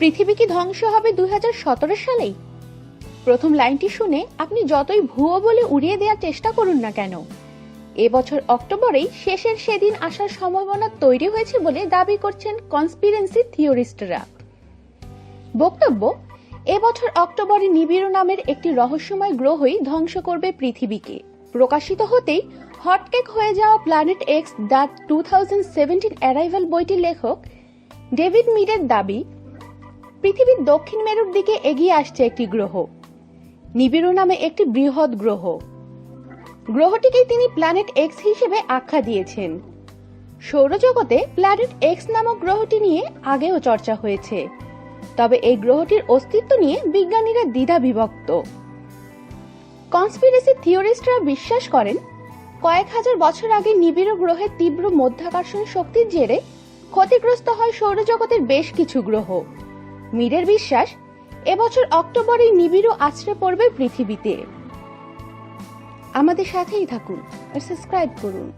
পৃথিবী কি ধ্বংস হবে দুই সালেই? প্রথম লাইনটি শুনে আপনি যতই ভুয়ো বলে উড়িয়ে দেওয়ার চেষ্টা করুন না কেন। এবছর অক্টোবরেই শেষের সেদিন আসার সম্ভাবনা তৈরি হয়েছে বলে দাবি করছেন কনস্পিরেন্সি থিওরিস্টরা। বক্তব্য এবছর অক্টোবরে নিবিড় নামের একটি রহস্যময় গ্রহই ধ্বংস করবে পৃথিবীকে। প্রকাশিত হতেই হটকেক হয়ে যাওয়া planet X the two thousand seventeen arrival বইটির লেখক ডেভিড মিডের দাবি পৃথিবীর দক্ষিণ মেরুর দিকে এগিয়ে আসছে একটি গ্রহ। নিবিড় নামে একটি বৃহৎ গ্রহ। গ্রহটিকে তিনি প্ল্যানেট এক্স হিসেবে আখ্যা দিয়েছেন। সৌরজগতে প্ল্যানেট এক্স নামক গ্রহটি নিয়ে আগেও চর্চা হয়েছে। তবে এই গ্রহটির অস্তিত্ব নিয়ে বিজ্ঞানীরা দ্বিধা বিভক্ত। কনস্পিরেসি থিওরিস্টরা বিশ্বাস করেন, কয়েক হাজার বছর আগে নিবিড় গ্রহের তীব্র মধ্যাকর্ষণ শক্তির জেরে ক্ষতিগ্রস্ত হয় সৌরজগতের বেশ কিছু গ্রহ। মিরের বিশ্বাস এবছর অক্টোবরে নিবিড় আছড়ে পড়বে পৃথিবীতে। আমাদের সাথেই থাকুন আর সাবস্ক্রাইব করুন।